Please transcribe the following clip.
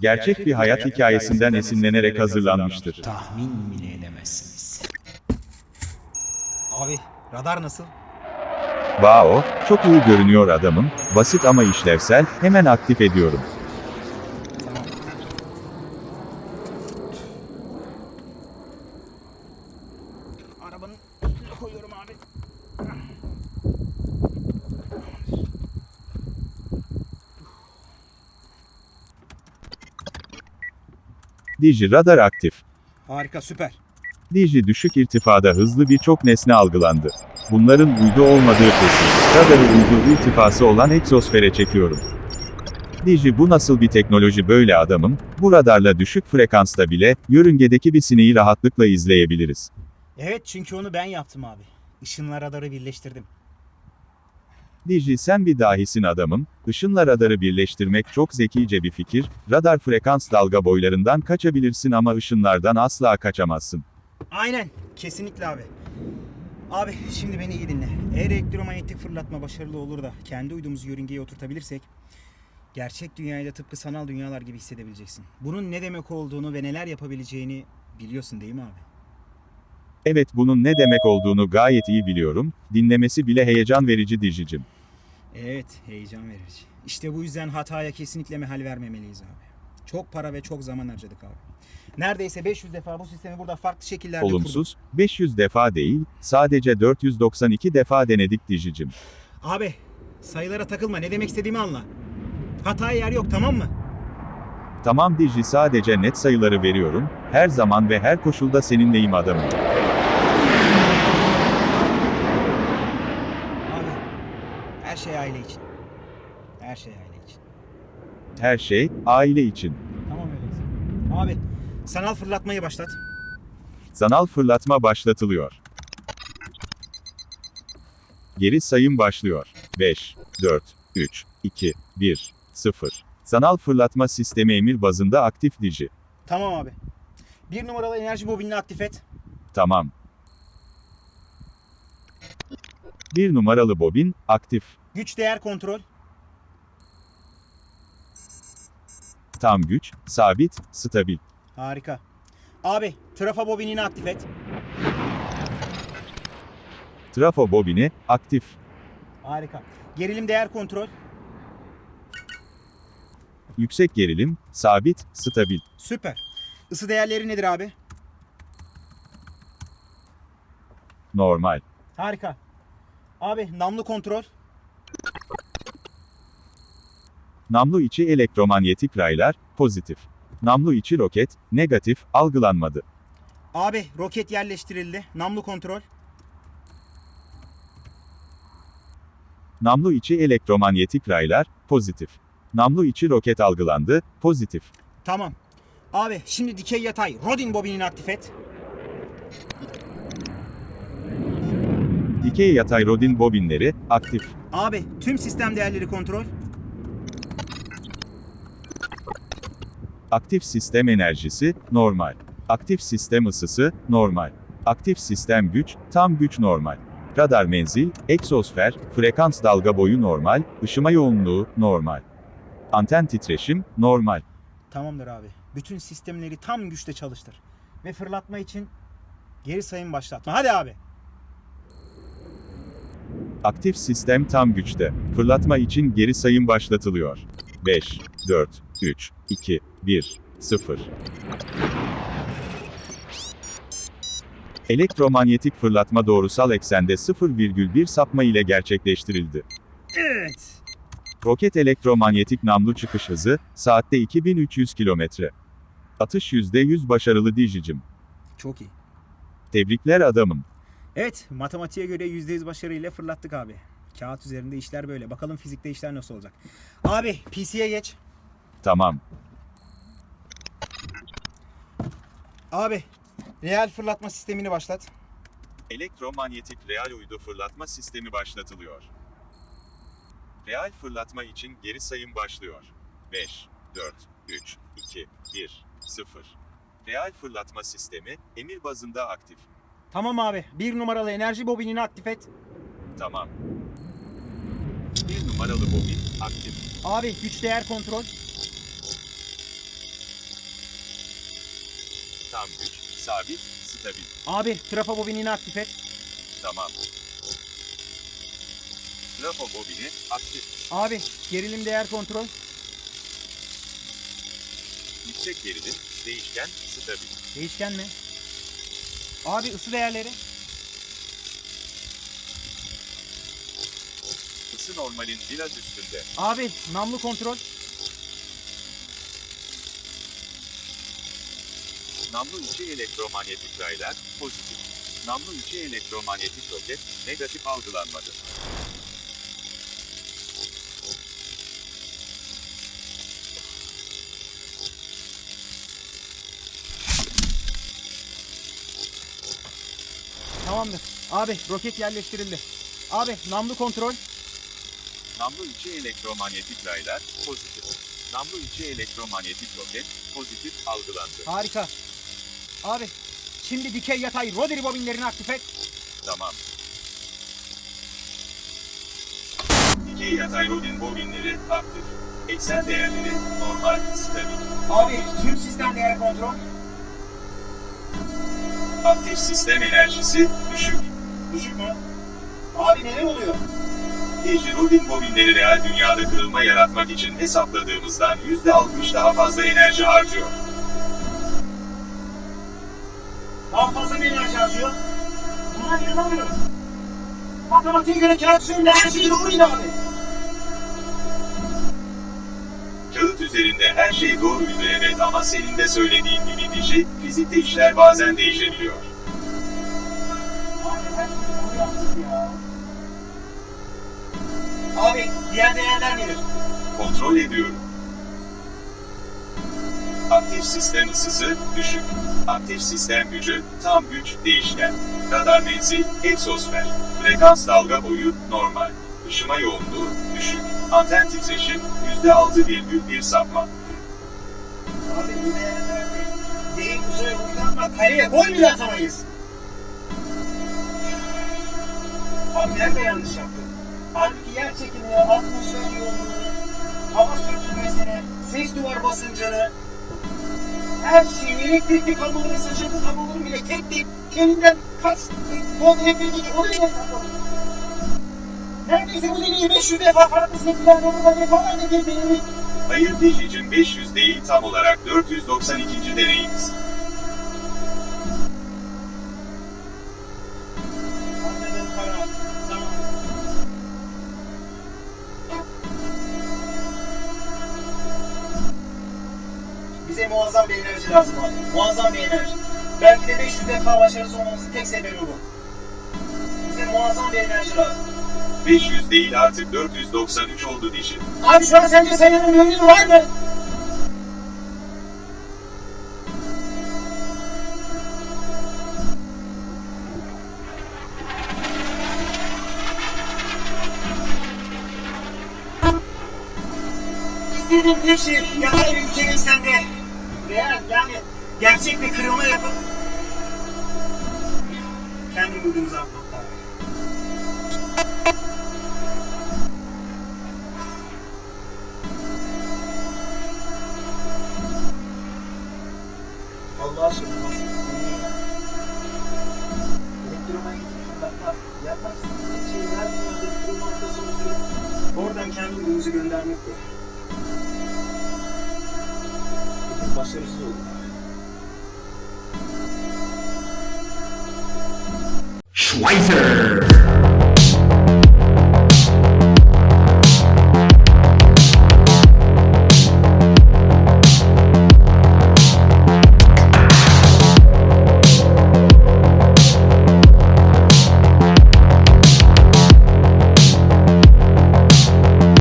gerçek bir hayat hikayesinden esinlenerek hazırlanmıştır. Tahmin bile edemezsiniz. Abi radar nasıl? Wow, çok iyi görünüyor adamım, basit ama işlevsel, hemen aktif ediyorum. Tamam. Arabanın üstüne koyuyorum abi. Digi radar aktif. Harika süper. Digi düşük irtifada hızlı birçok nesne algılandı. Bunların uydu olmadığı kesin. Radarı uydu irtifası olan egzosfere çekiyorum. Digi bu nasıl bir teknoloji böyle adamım, bu radarla düşük frekansta bile, yörüngedeki bir sineği rahatlıkla izleyebiliriz. Evet çünkü onu ben yaptım abi. Işınla radarı birleştirdim. Digi sen bir dahisin adamım, ışınla radarı birleştirmek çok zekice bir fikir, radar frekans dalga boylarından kaçabilirsin ama ışınlardan asla kaçamazsın. Aynen. Kesinlikle abi. Abi şimdi beni iyi dinle. Eğer elektromanyetik fırlatma başarılı olur da kendi uydumuzu yörüngeye oturtabilirsek gerçek dünyayı da tıpkı sanal dünyalar gibi hissedebileceksin. Bunun ne demek olduğunu ve neler yapabileceğini biliyorsun değil mi abi? Evet bunun ne demek olduğunu gayet iyi biliyorum, dinlemesi bile heyecan verici Digi'cim. Evet, heyecan verici. İşte bu yüzden hataya kesinlikle mehal vermemeliyiz abi. Çok para ve çok zaman harcadık abi. Neredeyse 500 defa bu sistemi burada farklı şekillerde kurduk. Olumsuz, 500 defa değil, sadece 492 defa denedik Digi'cim. Abi sayılara takılma ne demek istediğimi anla. Hataya yer yok tamam mı? Tamam Digi sadece net sayıları veriyorum, her zaman ve her koşulda seninleyim adamım. Abi her şey aile için. Her şey aile için. Her şey, aile için. Tamam öyleyse. Abi sanal fırlatmayı başlat. Sanal fırlatma başlatılıyor. Geri sayım başlıyor. 5, 4, 3, 2, 1, 0. Sanal fırlatma sistemi emir bazında aktif Digi. Tamam abi. Bir numaralı enerji bobinini aktif et. Tamam. Bir numaralı bobin, aktif. Güç değer kontrol. Tam güç, sabit, stabil. Harika. Abi trafo bobinini aktif et. Trafo bobini, aktif. Harika. Gerilim değer kontrol. Yüksek gerilim, sabit, stabil. Süper. Isı değerleri nedir abi? Normal. Harika. Abi namlu kontrol. Namlu içi elektromanyetik raylar, pozitif. Namlu içi roket, negatif, algılanmadı. Abi roket yerleştirildi. Namlu kontrol. Namlu içi elektromanyetik raylar, pozitif. Namlu içi roket algılandı, pozitif. Tamam. Abi şimdi dikey yatay Rodin bobinini aktif et. Dikey yatay rodin bobinleri, aktif. Abi tüm sistem değerleri kontrol. Aktif sistem enerjisi, normal. Aktif sistem ısısı, normal. Aktif sistem güç, tam güç normal. Radar menzil, egzosfer, frekans dalga boyu normal, ışıma yoğunluğu, normal. Anten titreşim, normal. Tamamdır abi. Bütün sistemleri tam güçte çalıştır. Ve fırlatma için geri sayım başlatma. Hadi abi. Aktif sistem tam güçte. Fırlatma için geri sayım başlatılıyor. 5, 4, 3, 2, 1, 0. Elektromanyetik fırlatma doğrusal eksende 0,1 sapma ile gerçekleştirildi. Evet. Roket elektromanyetik namlu çıkış hızı, saatte 2300 kilometre. Atış %100 başarılı Dijicim. Çok iyi. Tebrikler adamım. Evet, matematiğe göre %100 başarıyla fırlattık abi. Kağıt üzerinde işler böyle. Bakalım fizikte işler nasıl olacak. Abi, PC'ye geç. Tamam. Abi, real fırlatma sistemini başlat. Elektromanyetik real uydu fırlatma sistemi başlatılıyor. Real fırlatma için geri sayım başlıyor. 5, 4, 3, 2, 1, 0. Real fırlatma sistemi, emir bazında aktif. Tamam abi, bir numaralı enerji bobinini aktif et. Tamam. Bir numaralı bobin, aktif. Abi, güç değer kontrol. Tam güç, sabit, stabil. Abi trafo bobinini aktif et. Tamam. Trafo bobini aktif. Abi gerilim değer kontrol. Yüksek gerilim, değişken, stabil. Değişken mi? Abi ısı değerleri. Isı normalin biraz üstünde. Abi namlu kontrol. Namlu içi elektromanyetik raylar, pozitif. Namlu içi elektromanyetik roket, negatif algılanmadı. Tamamdır. Abi roket yerleştirildi. Abi namlu kontrol. Namlu içi elektromanyetik raylar, pozitif. Namlu içi elektromanyetik roket, pozitif algılandı. Harika. Abi şimdi dikey yatay rotary bobinlerini aktif et. Tamam. Dikey yatay rodin bobinleri aktif. Eksen değerleri normal, stabil. Abi tüm sistem değer kontrol. Aktif sistem enerjisi düşük. Düşük mü? Abi neler oluyor? Digi rodin bobinleri real dünyada kırılma yaratmak için hesapladığımızdan %60 daha fazla enerji harcıyor. Mı enerji harcıyor? Buna inanamıyorum. Matematiğe göre kağıt üzerinde her şey doğruydu abi. Kağıt üzerinde her şey doğruydu evet ama senin de söylediğin gibi Digi, fizikte işler bazen değişebiliyor. Abi her şeyi doğru yaptık ya. Abi diğer değerler nedir? Kontrol ediyorum. Aktif sistem ısısı düşük. Aktif sistem gücü tam güç değişken. Radar menzil egzosfer. Frekans dalga boyu normal. Işıma yoğunluğu düşük. Anten titreşim %6,1 sapma. Abi bu değerler ne? Değil uzaya uydanma kareye gol bile atamayız. Abi nerede yanlış yaptık? Halbuki yer çekimini, atmosfer yoğunluğunu, hava sürtünmesini, ses duvar basıncını, her şeyi, elektrikli kabloları, saçaklı kabloları bile tek tek kendinden kaç kol elektrikli bile hesapladık. Neredeyse bu deneyi 500 defa farklı şekillerde burada defalarca denedik. Hayır Diji'cim 500 değil tam olarak 492. deneyimiz. Bize muazzam bir enerji lazım abi. Muazzam bir enerji. Belki de 500 defa başarısız olmamızın tek sebebi bu. Bize muazzam bir enerji lazım. 500 değil artık 493 oldu Diji. Abi şu an sence sayının önemi var mı? İstediğim tek şey yatay bir ülke eksende veya yani gerçek bir kırılma yapıp kendi bulduğumuzu atmak abi. Allah aşkına nasıl şey? Sonucu. Oradan kendi uydumuzu göndermek bu. Biz başarısız olduk abi. Schweitzer.